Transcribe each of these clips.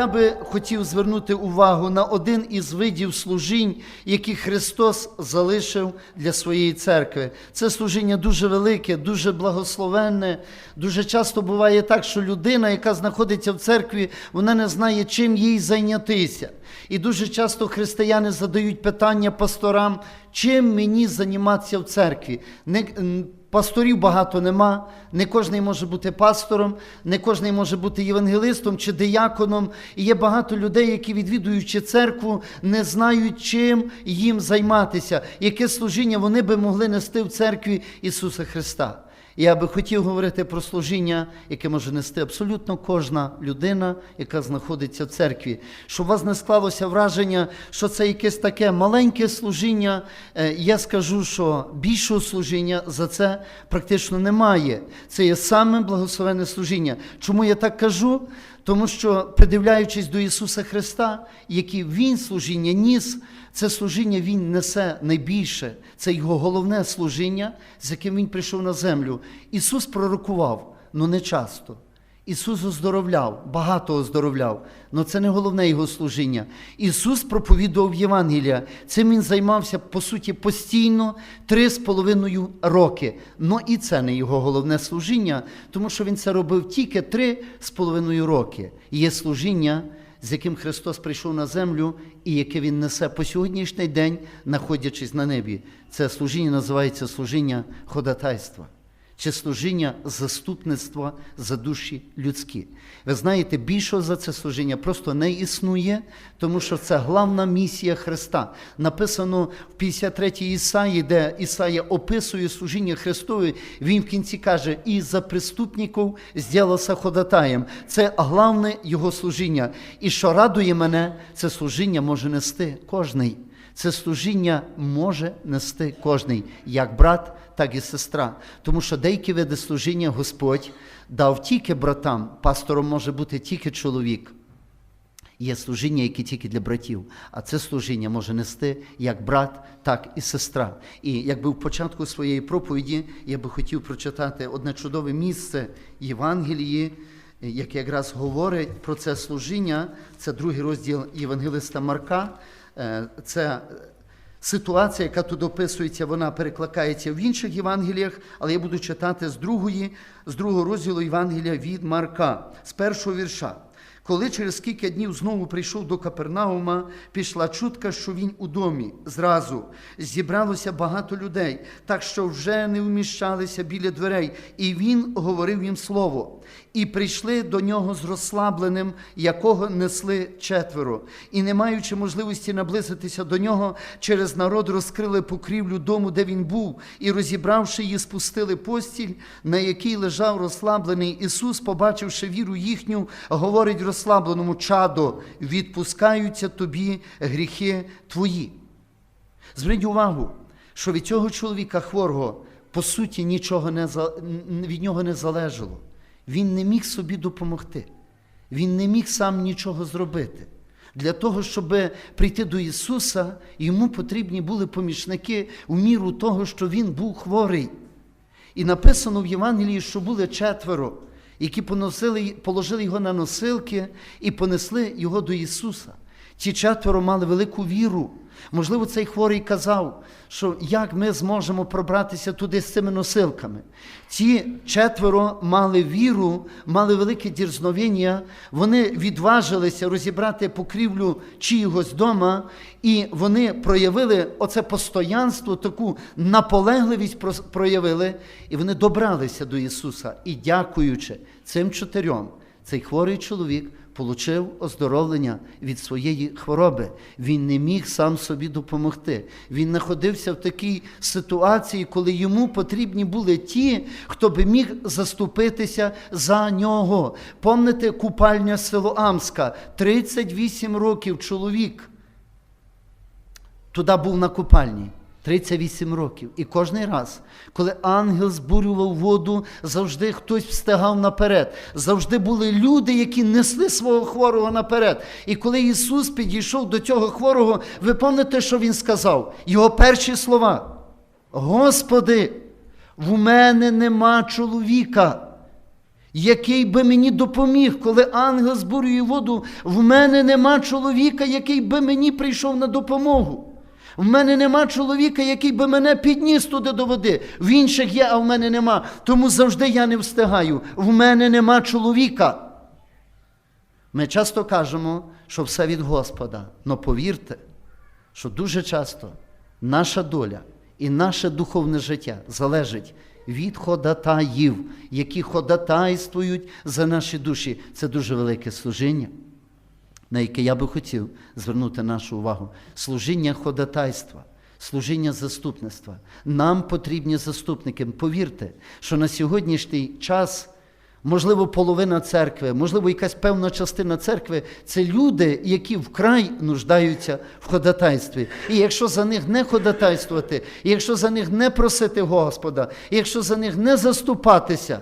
я би хотів звернути увагу на один із видів служінь, які Христос залишив для своєї церкви. Це служіння дуже велике, дуже благословенне. Дуже часто буває так, що людина, яка знаходиться в церкві, вона не знає, чим їй зайнятися. І дуже часто християни задають питання пасторам, чим мені займатися в церкві. Не, Пасторів багато нема, не кожен може бути пастором, не кожен може бути євангелистом чи дияконом. І є багато людей, які, відвідуючи церкву, не знають, чим їм займатися, яке служіння вони би могли нести в церкві Ісуса Христа. Я би хотів говорити про служіння, яке може нести абсолютно кожна людина, яка знаходиться в церкві. Щоб у вас не склалося враження, що це якесь таке маленьке служіння. Е, Я скажу, що більшого служіння за це практично немає. Це є саме благословенне служіння. Чому я так кажу? Тому що, придивляючись до Ісуса Христа, який Він служіння ніс, це служіння Він несе найбільше. Це його головне служіння, з яким Він прийшов на землю. Ісус пророкував, але не часто. Ісус оздоровляв, багато оздоровляв, але це не головне Його служіння. Ісус проповідував Євангелія. Цим Він займався, по суті, постійно три з половиною роки. Ну і це не Його головне служіння, тому що Він це робив тільки три з половиною роки. Є служіння, з яким Христос прийшов на землю і яке Він несе по сьогоднішній день, знаходячись на небі. Це служіння називається служіння ходатайства чи служіння заступництва за душі людські. Ви знаєте, більшого за це служіння просто не існує, тому що це главна місія Христа. Написано в 53 Ісаї, де Ісая описує служіння Христове, він в кінці каже, і за преступників зділася ходатаєм. Це главне Його служіння. І що радує мене, це служіння може нести кожний. Це служіння може нести кожний, як брат, так і сестра. Тому що деякі види служіння Господь дав тільки братам, пастором може бути тільки чоловік. Є служіння, які тільки для братів, а це служіння може нести як брат, так і сестра. І якби в початку своєї проповіді я би хотів прочитати одне чудове місце Євангелії, яке якраз говорить про це служіння. Це другий розділ Євангелиста Марка. Е, Це ситуація, яка тут описується, вона перекликається в інших Євангеліях, але я буду читати з другої, з другого розділу Євангелія від Марка, з першого вірша. Коли через кілька днів знову прийшов до Капернаума, пішла чутка, що він у домі. Зразу зібралося багато людей, так що вже не вміщалися біля дверей, і він говорив їм слово. І прийшли до нього з розслабленим, якого несли четверо. І, не маючи можливості наблизитися до нього, через народ розкрили покрівлю дому, де він був, і, розібравши її, спустили постіль, на якій лежав розслаблений Ісус, побачивши віру їхню, говорить розслабленому чадо, відпускаються тобі гріхи твої. Зверніть увагу, що від цього чоловіка хворого, по суті, нічого не, від нього не залежало. Він не міг собі допомогти. Він не міг сам нічого зробити. Для того, щоб прийти до Ісуса, йому потрібні були помічники у міру того, що Він був хворий. І написано в Євангелії, що були четверо, які поносили, положили його на носилки і понесли його до Ісуса. Ті четверо мали велику віру. Можливо, цей хворий казав, що як ми зможемо пробратися туди з цими носилками. Ці четверо мали віру, мали велике дірзновення, вони відважилися розібрати покрівлю чиїгось дома, і вони проявили оце постоянство, таку наполегливість проявили, і вони добралися до Ісуса. І дякуючи цим чотирьом, цей хворий чоловік получив оздоровлення від своєї хвороби. Він не міг сам собі допомогти. Він знаходився в такій ситуації, коли йому потрібні були ті, хто би міг заступитися за нього. Помните купальня Силоамська? 38 років чоловік туди був на купальні. 38 років. І кожний раз, коли ангел збурював воду, завжди хтось встигав наперед. Завжди були люди, які несли свого хворого наперед. І коли Ісус підійшов до цього хворого, ви пам'ятаєте, що Він сказав? Його перші слова. Господи, в мене нема чоловіка. який би мені допоміг, коли ангел збурює воду, в мене нема чоловіка, який би мені прийшов на допомогу. В мене нема чоловіка, який би мене підніс туди до води. В інших є, а в мене нема. Тому завжди я не встигаю. В мене нема чоловіка. Ми часто кажемо, що все від Господа. Но повірте, що дуже часто наша доля і наше духовне життя залежить від ходатаїв, які ходатайствують за наші душі. Це дуже велике служіння, на яке я би хотів звернути нашу увагу. Служіння ходатайства. Служіння заступництва. Нам потрібні заступники. Повірте, що на сьогоднішній час Можливо, половина церкви, можливо, якась певна частина церкви це люди, які вкрай нуждаються в ходатайстві. І якщо за них не ходатайствувати, і якщо за них не просити Господа, і якщо за них не заступатися,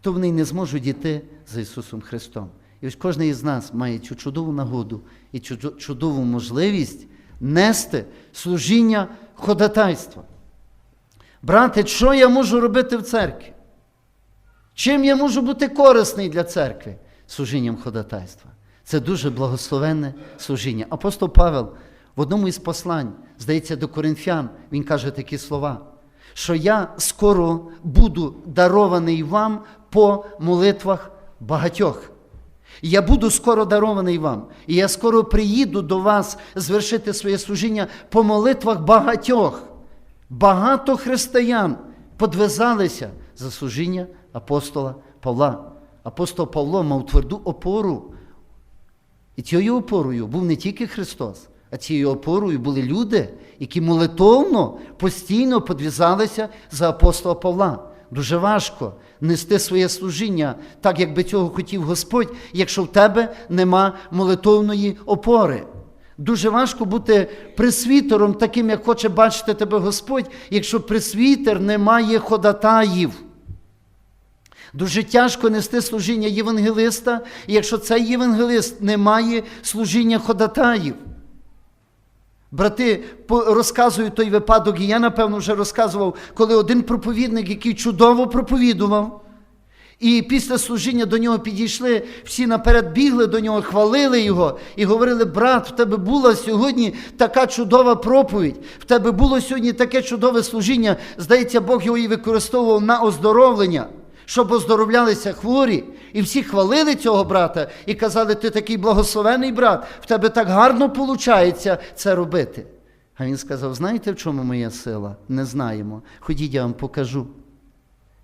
то вони не зможуть йти за Ісусом Христом. І ось кожен із нас має цю чудову нагоду і чудову можливість нести служіння ходатайства. Брате, що я можу робити в церкві? Чим я можу бути корисний для церкви? Служінням ходатайства. Це дуже благословенне служіння. Апостол Павел в одному із послань, здається, до коринфян, він каже такі слова, що я скоро буду дарований вам по молитвах багатьох. Я буду скоро дарований вам. І я скоро приїду до вас звершити своє служіння по молитвах багатьох. Багато християн подвизалися за служіння апостола Павла. Апостол Павло мав тверду опору. І цією опорою був не тільки Христос, а цією опорою були люди, які молитовно, постійно подвізалися за апостола Павла. Дуже важко нести своє служіння так, як би цього хотів Господь, якщо в тебе нема молитовної опори. Дуже важко бути присвітером, таким, як хоче бачити тебе Господь, якщо присвітер не має ходатаїв. Дуже тяжко нести служіння євангелиста, якщо цей євангелист не має служіння ходатаїв. Брати розказують той випадок, і я, напевно, вже розказував, коли один проповідник, який чудово проповідував, і після служіння до нього підійшли, всі наперед бігли до нього, хвалили його і говорили: брат, в тебе була сьогодні така чудова проповідь, в тебе було сьогодні таке чудове служіння. Здається, Бог його і використовував на оздоровлення щоб оздоровлялися хворі, і всі хвалили цього брата і казали, ти такий благословений брат, в тебе так гарно виходить це робити. А він сказав: знаєте, в чому моя сила? Не знаємо. Ходіть, я вам покажу.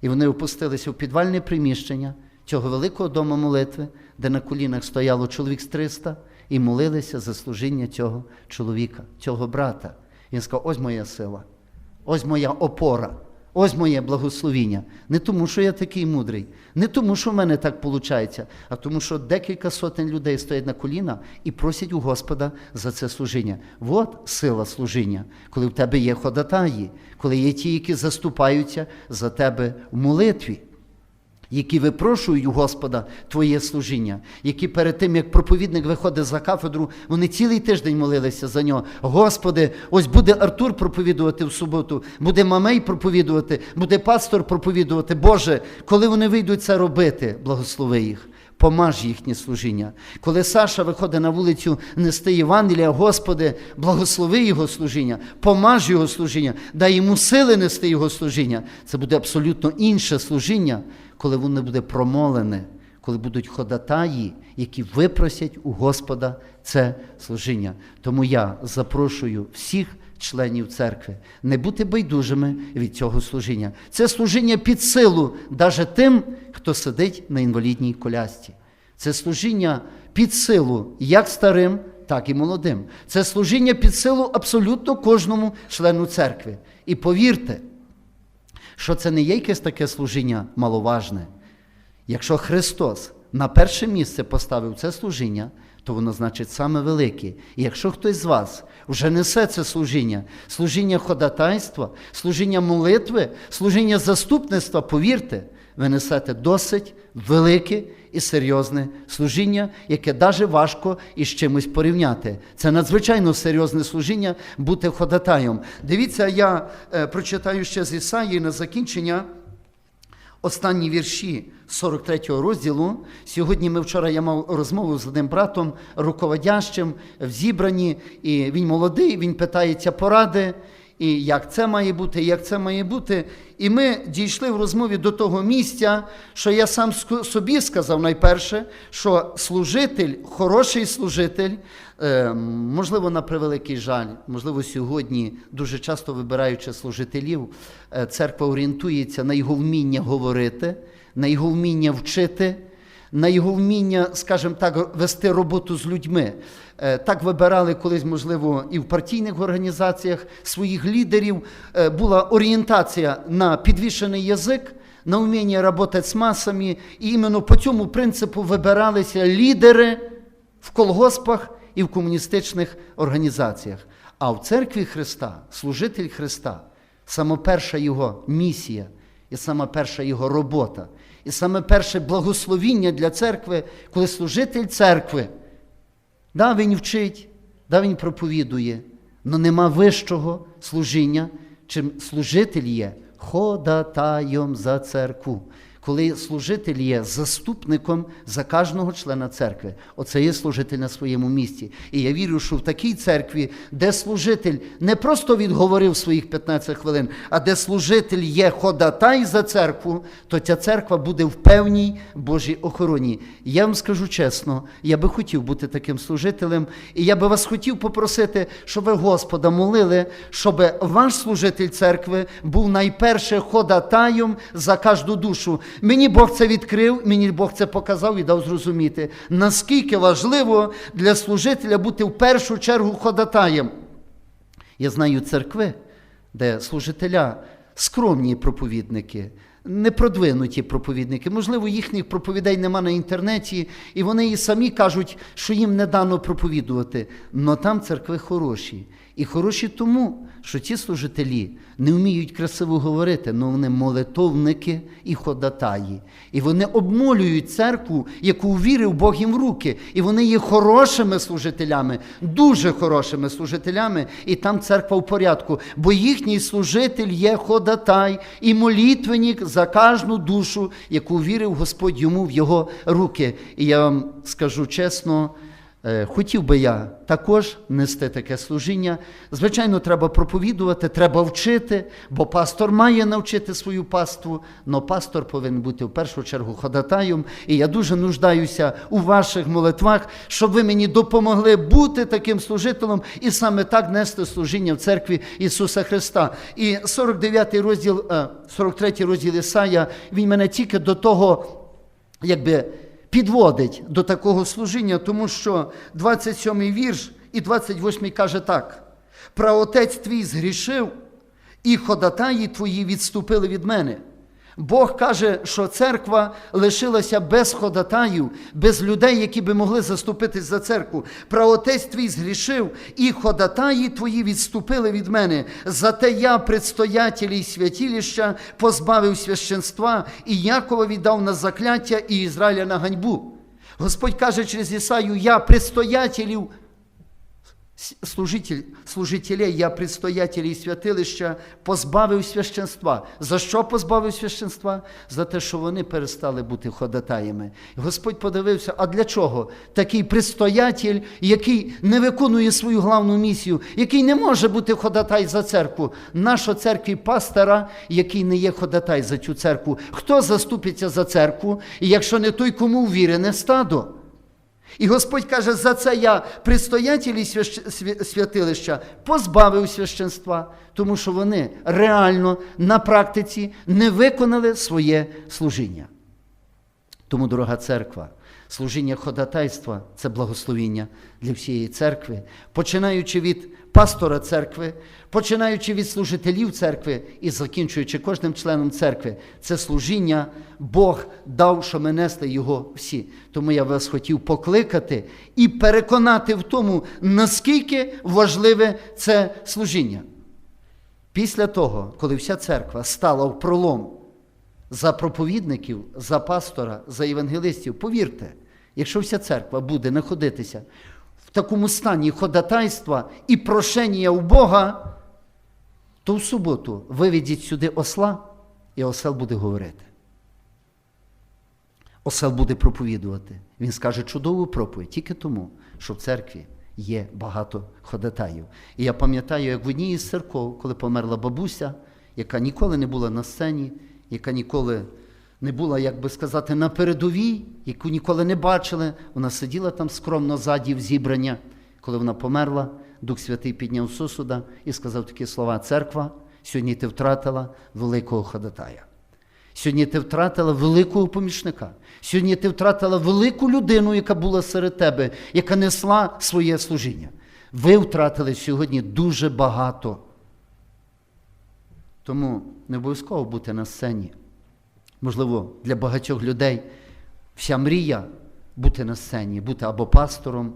І вони опустилися в підвальне приміщення цього великого дому молитви, де на колінах стояло чоловік з 300, і молилися за служіння цього чоловіка, цього брата. Він сказав: ось моя сила, ось моя опора. Ось моє благословіння. Не тому, що я такий мудрий, не тому, що в мене так виходить, а тому, що декілька сотень людей стоять на коліна і просять у Господа за це служіння. От сила служіння, коли в тебе є ходатаї, коли є ті, які заступаються за тебе в молитві які випрошують у Господа Твоє служіння, які перед тим, як проповідник виходить за кафедру, вони цілий тиждень молилися за нього. Господи, ось буде Артур проповідувати в суботу, буде Мамей проповідувати, буде пастор проповідувати. Боже, коли вони вийдуть це робити, благослови їх. Помаж їхнє служіння. Коли Саша виходить на вулицю нести Євангелія, Господи, благослови Його служіння, помаж Його служіння, дай йому сили нести Його служіння. Це буде абсолютно інше служіння, коли воно буде промолене, коли будуть ходатаї, які випросять у Господа це служіння. Тому я запрошую всіх членів церкви не бути байдужими від цього служіння. Це служіння під силу, навіть тим, хто сидить на інвалідній колясці. Це служіння під силу як старим, так і молодим. Це служіння під силу абсолютно кожному члену церкви. І повірте, що це не є якесь таке служіння маловажне. Якщо Христос на перше місце поставив це служіння, то воно значить саме велике. І якщо хтось з вас вже несе це служіння, служіння ходатайства, служіння молитви, служіння заступництва, повірте, ви несете досить велике і серйозне служіння, яке навіть важко із чимось порівняти. Це надзвичайно серйозне служіння бути ходатаєм. Дивіться, я е, прочитаю ще з Ісаї на закінчення останні вірші 43-го розділу. Сьогодні ми вчора я мав розмову з одним братом, руководящим в зібранні, і він молодий, він питається поради, і як це має бути, як це має бути. І ми дійшли в розмові до того місця, що я сам собі сказав найперше, що служитель, хороший служитель, е, можливо, на превеликий жаль, можливо, сьогодні дуже часто вибираючи служителів, е, церква орієнтується на його вміння говорити, на його вміння вчити, на його вміння, скажімо так, вести роботу з людьми. Е, Так вибирали колись, можливо, і в партійних організаціях своїх лідерів. Е, Була орієнтація на підвішений язик, на вміння працювати з масами. І іменно по цьому принципу вибиралися лідери в колгоспах і в комуністичних організаціях. А в церкві Христа, служитель Христа, саме перша його місія і саме перша його робота, і саме перше благословіння для церкви, коли служитель церкви, да, він вчить, да, він проповідує, але нема вищого служіння, чим служитель є ходатаєм за церкву. Коли служитель є заступником за кожного члена церкви, оце є служитель на своєму місці. І я вірю, що в такій церкві, де служитель не просто відговорив своїх 15 хвилин, а де служитель є ходатай за церкву, то ця церква буде в певній Божій охороні. Я вам скажу чесно, я би хотів бути таким служителем, і я би вас хотів попросити, щоб ви Господа молили, щоб ваш служитель церкви був найперше ходатаєм за кожну душу. Мені Бог це відкрив, мені Бог це показав і дав зрозуміти, наскільки важливо для служителя бути в першу чергу ходатаєм. Я знаю церкви, де служителя скромні проповідники, непродвинуті проповідники. Можливо, їхніх проповідей нема на інтернеті, і вони і самі кажуть, що їм не дано проповідувати. Но там церкви хороші. І хороші тому, що ці служителі не вміють красиво говорити, але вони молитовники і ходатаї. І вони обмолюють церкву, яку вірив Бог їм в руки. І вони є хорошими служителями, дуже хорошими служителями, і там церква в порядку. Бо їхній служитель є ходатай і молитвенник за кожну душу, яку вірив Господь йому в його руки. І я вам скажу чесно. Е, Хотів би я також нести таке служіння. Звичайно, треба проповідувати, треба вчити, бо пастор має навчити свою паству, але пастор повинен бути в першу чергу ходатаєм. І я дуже нуждаюся у ваших молитвах, щоб ви мені допомогли бути таким служителем і саме так нести служіння в церкві Ісуса Христа. І 49 розділ, е, 43 розділ Ісая, він мене тільки до того, якби підводить до такого служіння, тому що 27-й вірш і 28-й каже так: Праотець твій згрішив, і ходатаї твої відступили від мене. Бог каже, що церква лишилася без ходатаїв, без людей, які би могли заступитись за церкву. Праотець твій згрішив, і ходатаї твої відступили від мене. Зате я, предстоятелі святіліща, позбавив священства, і Якова віддав на закляття, і Ізраїля на ганьбу. Господь каже через Ісаю, я предстоятелів служитель, служителей, я предстоятелей святилища позбавив священства. За що позбавив священства? За те, що вони перестали бути ходатаями. Господь подивився, а для чого? Такий предстоятель, який не виконує свою главну місію, який не може бути ходатай за церкву. Наша церкві пастора, який не є ходатай за цю церкву. Хто заступиться за церкву, якщо не той, кому ввірене стадо? І Господь каже, за це я предстоятелі святилища позбавив священства, тому що вони реально на практиці не виконали своє служіння. Тому, дорога церква, служіння ходатайства це благословіння для всієї церкви, починаючи від пастора церкви, починаючи від служителів церкви і закінчуючи кожним членом церкви, це служіння Бог дав, що ми несли його всі. Тому я вас хотів покликати і переконати в тому, наскільки важливе це служіння. Після того, коли вся церква стала в пролом за проповідників, за пастора, за євангелистів, повірте, якщо вся церква буде знаходитися в такому стані ходатайства і прошення у Бога, то в суботу виведіть сюди осла, і осел буде говорити. осел буде проповідувати. Він скаже чудову проповідь тільки тому, що в церкві є багато ходатаїв. І я пам'ятаю, як в одній із церков, коли померла бабуся, яка ніколи не була на сцені, яка ніколи не була, як би сказати, на передовій, яку ніколи не бачили. Вона сиділа там скромно ззаді в зібрання. Коли вона померла, Дух Святий підняв сосуда і сказав такі слова: Церква, сьогодні ти втратила великого ходатая. Сьогодні ти втратила великого помічника. Сьогодні ти втратила велику людину, яка була серед тебе, яка несла своє служіння. Ви втратили сьогодні дуже багато. Тому не обов'язково бути на сцені. Можливо, для багатьох людей вся мрія бути на сцені, бути або пастором,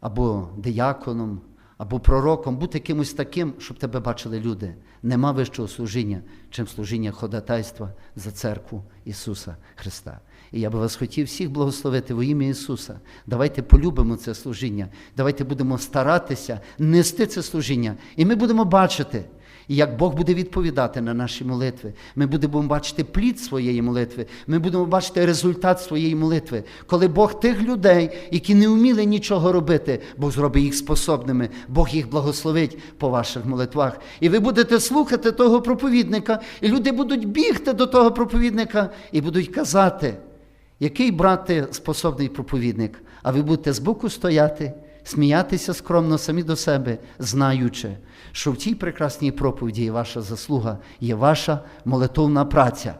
або дияконом, або пророком, бути кимось таким, щоб тебе бачили люди. Нема вищого служіння, чим служіння ходатайства за церкву Ісуса Христа. І я би вас хотів всіх благословити во ім'я Ісуса. Давайте полюбимо це служіння, давайте будемо старатися нести це служіння. І ми будемо бачити, і як Бог буде відповідати на наші молитви, ми будемо бачити плід своєї молитви, ми будемо бачити результат своєї молитви. Коли Бог тих людей, які не вміли нічого робити, Бог зробить їх способними, Бог їх благословить по ваших молитвах. І ви будете слухати того проповідника, і люди будуть бігти до того проповідника і будуть казати, який брати способний проповідник, а ви будете збоку стояти сміятися скромно самі до себе, знаючи, що в цій прекрасній проповіді є ваша заслуга, є ваша молитовна праця.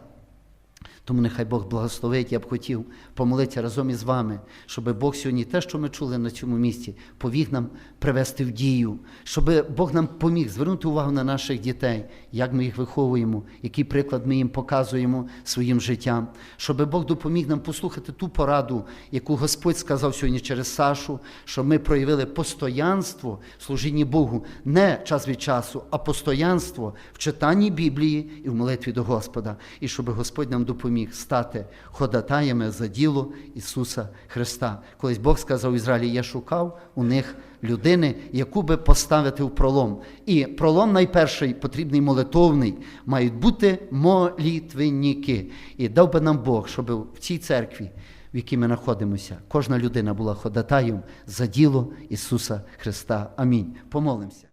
Тому нехай Бог благословить, я б хотів помолитися разом із вами, щоб Бог сьогодні те, що ми чули на цьому місці, повіг нам привести в дію, щоб Бог нам поміг звернути увагу на наших дітей, як ми їх виховуємо, який приклад ми їм показуємо своїм життям, щоб Бог допоміг нам послухати ту пораду, яку Господь сказав сьогодні через Сашу, що ми проявили постоянство в служінні Богу, не час від часу, а постоянство в читанні Біблії і в молитві до Господа, і щоб Господь нам допоміг стати ходатаями за діло Ісуса Христа. Колись Бог сказав Ізраїлі, я шукав у них людини, яку би поставити в пролом. І пролом найперший потрібний молитовний, мають бути молітвенники. І дав би нам Бог, щоб в цій церкві, в якій ми знаходимося, кожна людина була ходатаєм за діло Ісуса Христа. Амінь. Помолимося.